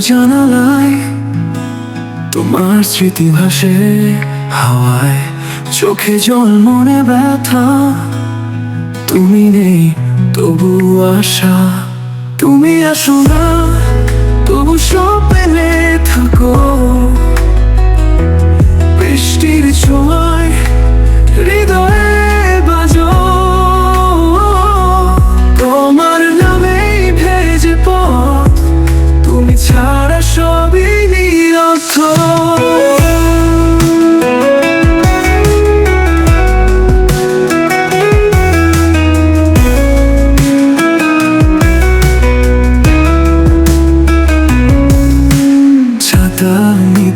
জানালায়, তোমার স্মৃতি ভাসে হাওয়ায়। চোখে জল, মনে ব্যথা, তুমি নেই, তবু আশা। তুমি আসো না, তবু সব পেলে থাকো।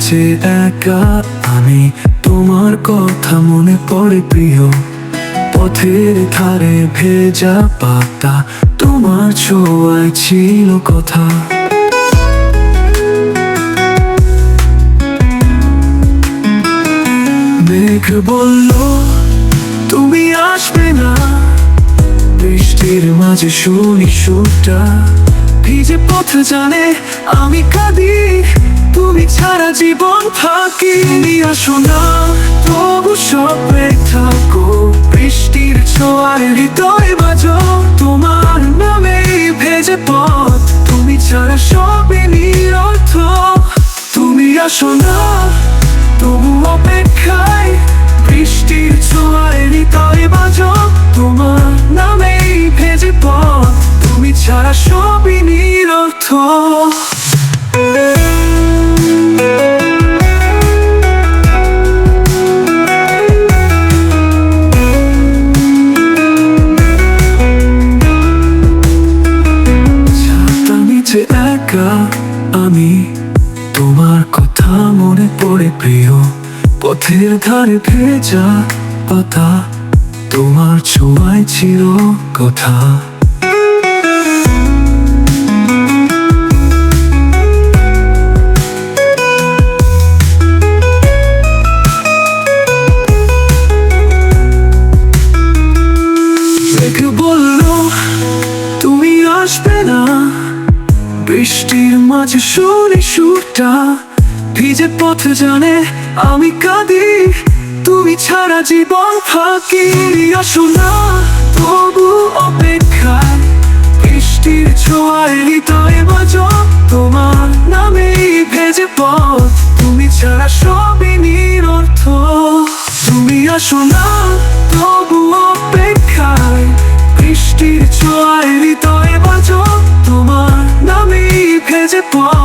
নিচে একা, আমি তোমার কথা মনে পড়ে প্রিয়। পথের ধারে ভেজা পাতা, তোমার ছোঁয়ায় ছিল কথা। মেঘ বলল, তুমি আসবে না। বৃষ্টির মাঝে শুনি সুরটা। ভিজে পথ জানে আমি কাঁদি। তুমি ছাড়া জীবন ফাঁকি তুমি আসো না। তবু সবে থাকো বৃষ্টির ছোঁয়ার হৃদয় বাজো। তোমার নামেই ভেজে পথ, তুমি ছাড়া সবই নিরর্থ। তুমি আসো না, তবু অপেক্ষায় বৃষ্টির ছোঁয়ায় হৃদয় বাজো। একা আমি? তোমার কথা মনে পড়ে প্রিয়। পথের ধারে ভেজা পাতা। তোমার ছোঁয়ায় ছিল কথা। বলল, তুমি আসবে না? বৃষ্টির মাঝে শুনি সুরটা, ভিজে পথ জানে আমি কাঁদি। তুমি ছাড়া জীবন ফাঁকি আসো না, তবু অপেক্ষায় বৃষ্টির ছোঁয়ায় হৃদয়ে বাজো তোমার নামেই ভেজে পথ। তুমি ছাড়া সবই নিরর্থ তুমি আসো না হৃদয়ে